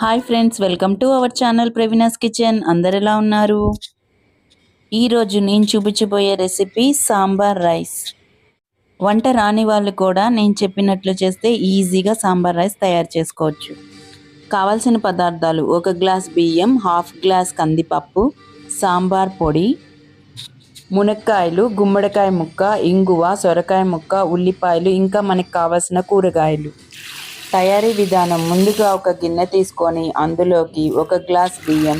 Hi friends welcome to our channel Praveena's kitchen. అందరు ఎలా ఉన్నారు? ఈరోజు నేను చూపించబోయే రెసిపీ సాంబార్ రైస్. వంట రాని వాళ్ళు కూడా నేను చెప్పినట్లు చేస్తే ఈజీగా సాంబార్ రైస్ తయారు చేసుకోవచ్చు. కావాల్సిన పదార్థాలు ఒక గ్లాస్ బియ్యం హాఫ్ గ్లాస్ కందిపప్పు సాంబార్ పొడి మునక్కాయలు గుమ్మడికాయ ముక్క ఇంగువ సొరకాయ ముక్క ఉల్లిపాయలు ఇంకా మనకు కావాల్సిన కూరగాయలు. తయారీ విధానం ముందుగా ఒక గిన్నె తీసుకొని అందులోకి ఒక గ్లాస్ బియ్యం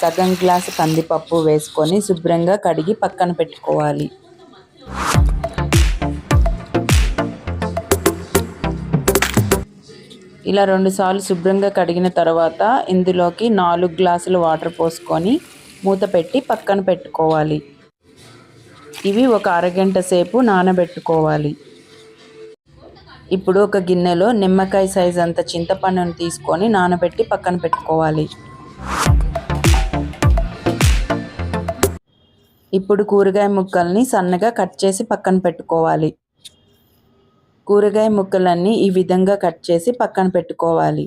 సగం గ్లాస్ కందిపప్పు వేసుకొని శుభ్రంగా కడిగి పక్కన పెట్టుకోవాలి. ఇలా రెండుసార్లు శుభ్రంగా కడిగిన తర్వాత ఇందులోకి నాలుగు గ్లాసులు వాటర్ పోసుకొని మూత పెట్టి పక్కన పెట్టుకోవాలి. ఇవి ఒక అరగంట సేపు నానబెట్టుకోవాలి. ఇప్పుడు ఒక గిన్నెలో నిమ్మకాయ సైజ్ అంత చింతపండును తీసుకొని నానబెట్టి పక్కన పెట్టుకోవాలి. ఇప్పుడు కూరగాయ ముక్కల్ని సన్నగా కట్ చేసి పక్కన పెట్టుకోవాలి. కూరగాయ ముక్కలన్నీ ఈ విధంగా కట్ చేసి పక్కన పెట్టుకోవాలి.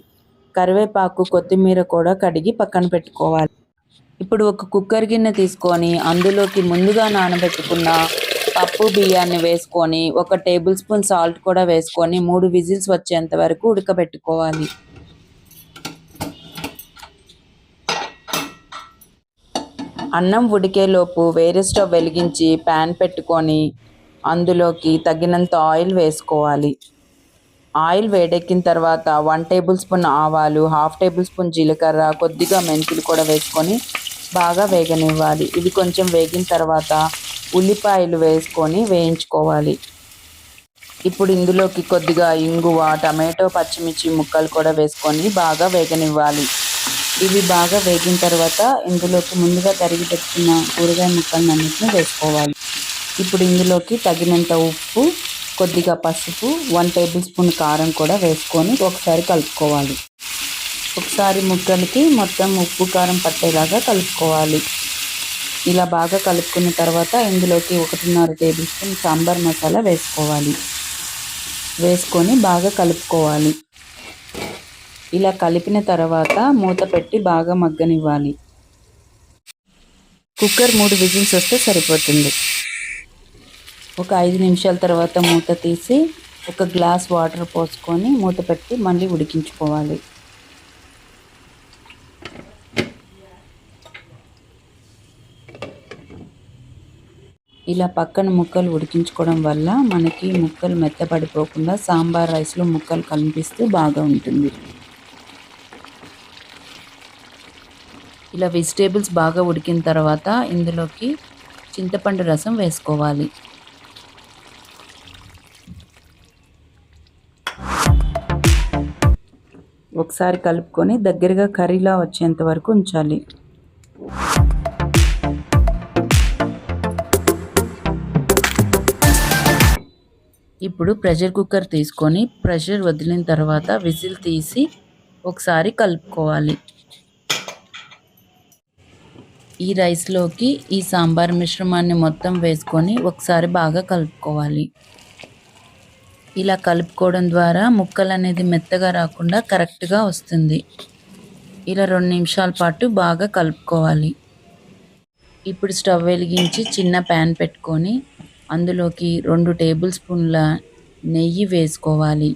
కరివేపాకు కొత్తిమీర కూడా కడిగి పక్కన పెట్టుకోవాలి. ఇప్పుడు ఒక కుక్కర్ గిన్నె తీసుకొని అందులోకి ముందుగా నానబెట్టుకున్న పప్పు బియ్యాన్ని వేసుకొని ఒక టేబుల్ స్పూన్ సాల్ట్ కూడా వేసుకొని మూడు విజిల్స్ వచ్చేంత వరకు ఉడకబెట్టుకోవాలి. అన్నం ఉడికేలోపు వేరే స్టవ్ వెలిగించి ప్యాన్ పెట్టుకొని అందులోకి తగినంత ఆయిల్ వేసుకోవాలి. ఆయిల్ వేడెక్కిన తర్వాత వన్ టేబుల్ స్పూన్ ఆవాలు హాఫ్ టేబుల్ స్పూన్ జీలకర్ర కొద్దిగా మెంతులు కూడా వేసుకొని బాగా వేగనివ్వాలి. ఇది కొంచెం వేగిన తర్వాత ఉల్లిపాయలు వేసుకొని వేయించుకోవాలి. ఇప్పుడు ఇందులోకి కొద్దిగా ఇంగువ టమాటో పచ్చిమిర్చి ముక్కలు కూడా వేసుకొని బాగా వేగనివ్వాలి. ఇవి బాగా వేగిన తర్వాత ఇందులోకి ముందుగా తరిగి పెట్టుకున్న కూరగాయ అన్నింటిని వేసుకోవాలి. ఇప్పుడు ఇందులోకి తగినంత ఉప్పు కొద్దిగా పసుపు వన్ టేబుల్ స్పూన్ కారం కూడా వేసుకొని ఒకసారి కలుపుకోవాలి. ఒకసారి ముక్కలకి మొత్తం ఉప్పు కారం పట్టేలాగా కలుపుకోవాలి. ఇలా బాగా కలుపుకున్న తర్వాత ఇందులోకి ఒకటిన్నర టేబుల్ స్పూన్ సాంబార్ మసాలా వేసుకోవాలి. వేసుకొని బాగా కలుపుకోవాలి. ఇలా కలిపిన తర్వాత మూత పెట్టి బాగా మగ్గనివ్వాలి. కుక్కర్ మూడు విజిల్స్ వస్తే సరిపోతుంది. ఒక ఐదు నిమిషాల తర్వాత మూత తీసి ఒక గ్లాస్ వాటర్ పోసుకొని మూత పెట్టి మళ్ళీ ఉడికించుకోవాలి. ఇలా పక్కన ముక్కలు ఉడికించుకోవడం వల్ల మనకి ముక్కలు మెత్తపడిపోకుండా సాంబార్ రైస్లో ముక్కలు కనిపిస్తూ బాగా ఉంటుంది. ఇలా వెజిటేబుల్స్ బాగా ఉడికిన తర్వాత ఇందులోకి చింతపండు రసం వేసుకోవాలి. ఒకసారి కలుపుకొని దగ్గరగా కర్రీలా వచ్చేంత వరకు ఉంచాలి. ఇప్పుడు ప్రెషర్ కుక్కర్ తీసుకొని ప్రెషర్ వదిలిన తర్వాత విజిల్ తీసి ఒకసారి కలుపుకోవాలి. ఈ రైస్లోకి ఈ సాంబార్ మిశ్రమాన్ని మొత్తం వేసుకొని ఒకసారి బాగా కలుపుకోవాలి. ఇలా కలుపుకోవడం ద్వారా ముక్కలు అనేది మెత్తగా రాకుండా కరెక్ట్గా వస్తుంది. ఇలా రెండు నిమిషాల పాటు బాగా కలుపుకోవాలి. ఇప్పుడు స్టవ్ వెలిగించి చిన్న ప్యాన్ పెట్టుకొని అందులోకి రెండు టేబుల్ స్పూన్ల నెయ్యి వేసుకోవాలి.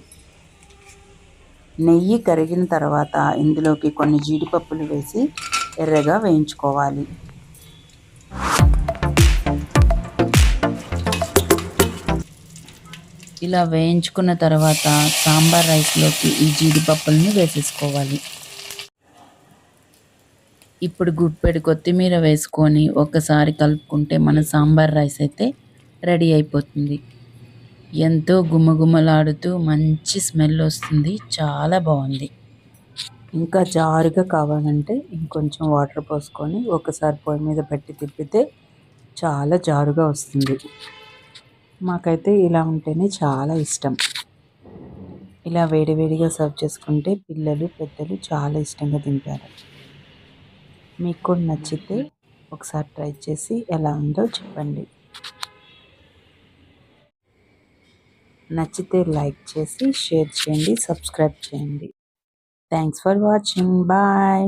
నెయ్యి కరిగిన తర్వాత ఇందులోకి కొన్ని జీడిపప్పులు వేసి ఎర్రగా వేయించుకోవాలి. ఇలా వేయించుకున్న తర్వాత సాంబార్ రైస్లోకి ఈ జీడిపప్పులను వేసేసుకోవాలి. ఇప్పుడు గుప్పెడు కొత్తిమీర వేసుకొని ఒకసారి కలుపుకుంటే మన సాంబార్ రైస్ అయితే రెడీ అయిపోతుంది. ఎంతో గుమగుమలాడుతూ మంచి స్మెల్ వస్తుంది. చాలా బాగుంది. ఇంకా జారుగా కావాలంటే ఇంకొంచెం వాటర్ పోసుకొని ఒకసారి పొయ్యి మీద పెట్టి తిప్పితే చాలా జారుగా వస్తుంది. మాకైతే ఇలా ఉంటేనే చాలా ఇష్టం. ఇలా వేడివేడిగా సర్వ్ చేసుకుంటే పిల్లలు పెద్దలు చాలా ఇష్టంగా తింటారు. మీకు కూడా నచ్చితే ఒకసారి ట్రై చేసి ఎలా ఉందో చెప్పండి. నచ్చితే లైక్ చేసి షేర్ చేయండి సబ్స్క్రైబ్ చేయండి. Thanks for watching. బాయ్.